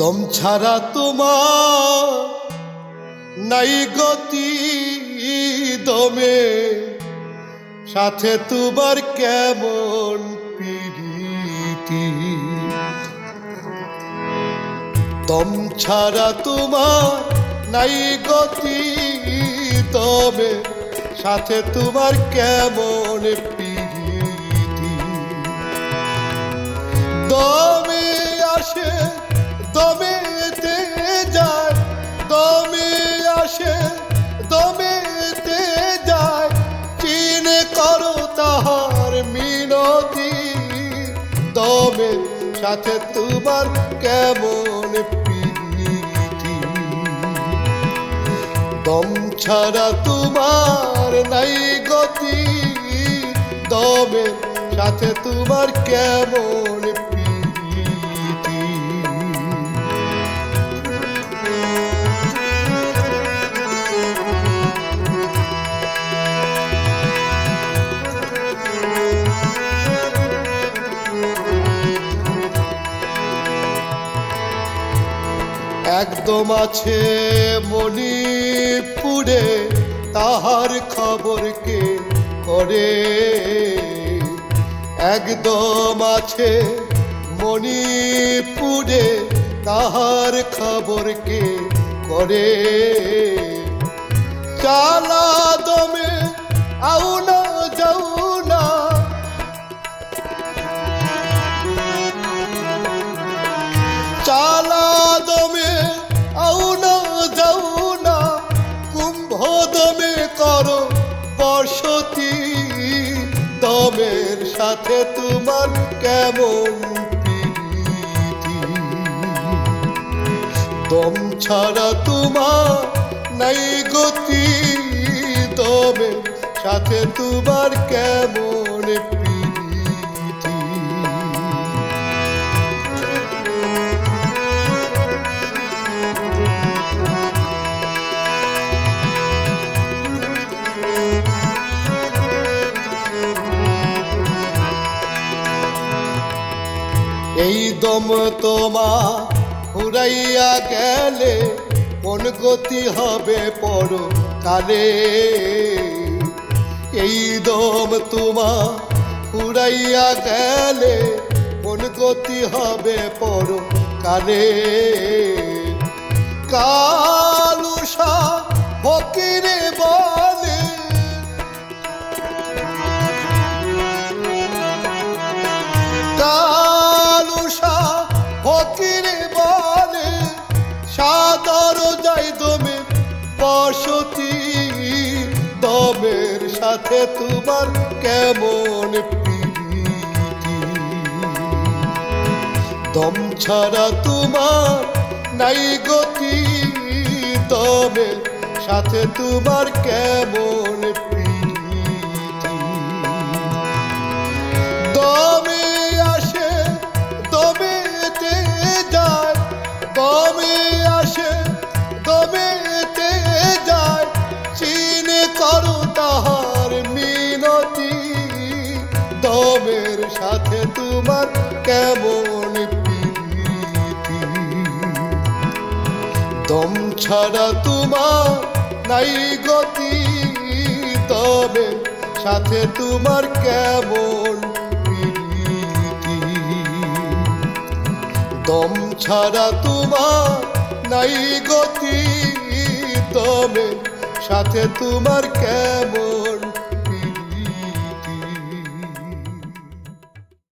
দম ছাড়া তোমার নাই গতি দমে। সাথে তোমার কেমন পিরিতি? দম ছাড়া তোমার নাই গতি দমে। সাথে তোমার কেমন পিরিতি? দমে সাথে তোমার কেমন প্রীতি? দম ছাড়া তোমার নাই গতি। দমে সাথে তোমার কেমন একদম আছে মণিপুরে, তাহার খবর কে করে? একদম আছে মণিপুরে, তাহার খবর কে করে? চালা দমে আউ সাথে তোমার কেমন দম ছাড়া তোমার নাই গতি দমে সাথে তোমার কেমন এই দম তোমা ফুরাইয়া গেলে কোন গতি হবে পর কালে এই দম তোমা ফুরাইয়া গেলে কোন গতি হবে পর কালে কালুষা ফকিরে বলে সাদর যাই দমে বসতি, দমের সাথে তোমার কেমন দম ছাড়া তোমার নাই গতি, দমের সাথে তোমার কেমন দমের সাথে তোমার কেমন প্রীতি? দম ছাড়া তোমার নাই গতি, তবে সাথে তোমার কেমন প্রীতি? দম ছাড়া তোমার নাই গতি, তবে সাথে তোমার কেমন